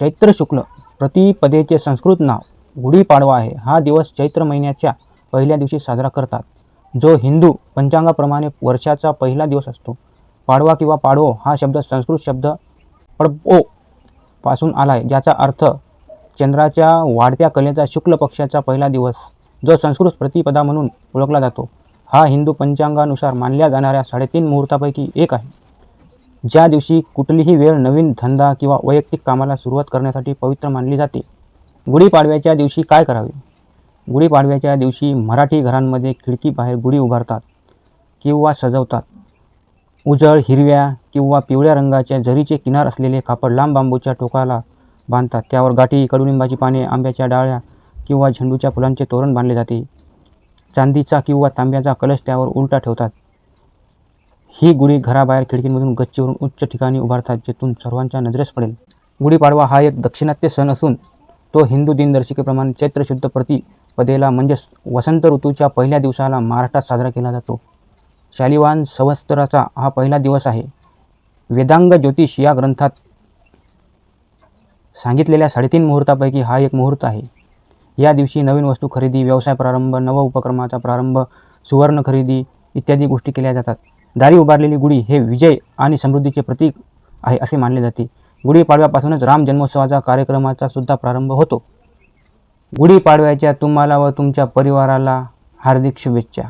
चैत्र शुक्ल प्रतिपदेचे संस्कृत नाव गुढीपाडवा आहे. हा दिवस चैत्र महिन्याच्या पहिल्या दिवशी साजरा करतात. जो हिंदू पंचांगाप्रमाणे वर्षाचा पहिला दिवस असतो. पाडवा किंवा पाडवो हा शब्द संस्कृत शब्द पडपो पासून आला आहे ज्याचा अर्थ चंद्राच्या वाढत्या कलेचा शुक्ल पक्षाचा पहिला दिवस जो संस्कृत प्रतिपदा म्हणून ओळखला जातो. हा हिंदू पंचांगानुसार मानल्या जाणाऱ्या साडेतीन मुहूर्तापैकी एक आहे. ज्या दिवशी कुठलीही वेळ नवीन धंदा किंवा वैयक्तिक कामाला सुरुवात करण्यासाठी पवित्र मानली जाते गुढीपाडव्याच्या दिवशी काय करावे? गुढीपाडव्याच्या दिवशी मराठी घरांमध्ये खिडकीबाहेर गुढी उभारतात किंवा सजवतात. उजळ हिरव्या किंवा पिवळ्या रंगाच्या जरीचे किनार असलेले कापड लांब बांबूच्या टोकाला बांधतात. त्यावर गाठी कडुलिंबाची पाने आंब्याच्या डाळ्या किंवा झेंडूच्या फुलांचे तोरण बांधले जाते. चांदीचा किंवा तांब्याचा कलश त्यावर उलटा ठेवतात. ही गुढी घराबाहेर खिडकींमधून गच्चीवरून उच्च ठिकाणी उभारतात जेथून सर्वांच्या नजरेस पडेल. गुढीपाडवा हा एक दक्षिणात्य सण असून तो हिंदू दिनदर्शिकेप्रमाणे चैत्र शुद्ध प्रतिपदेला म्हणजेच वसंत ऋतूच्या पहिल्या दिवसाला महाराष्ट्रात साजरा केला जातो. शालिवान संवत्सराचा हा पहिला दिवस आहे. वेदांग ज्योतिष या ग्रंथात सांगितलेल्या साडेतीन मुहूर्तापैकी हा एक मुहूर्त आहे. या दिवशी नवीन वस्तू खरेदी व्यवसाय प्रारंभ नव उपक्रमाचा प्रारंभ सुवर्ण खरेदी इत्यादी गोष्टी केल्या जातात. दारी उभारलेली गुढी हे विजय आणि समृद्धीचे प्रतीक आहे असे मानले जाते. गुढीपाडव्यापासूनच राम जन्मोत्सवाचा कार्यक्रमाचा सुद्धा प्रारंभ होतो. गुढीपाडव्याच्या तुम्हाला व तुमच्या परिवाराला हार्दिक शुभेच्छा.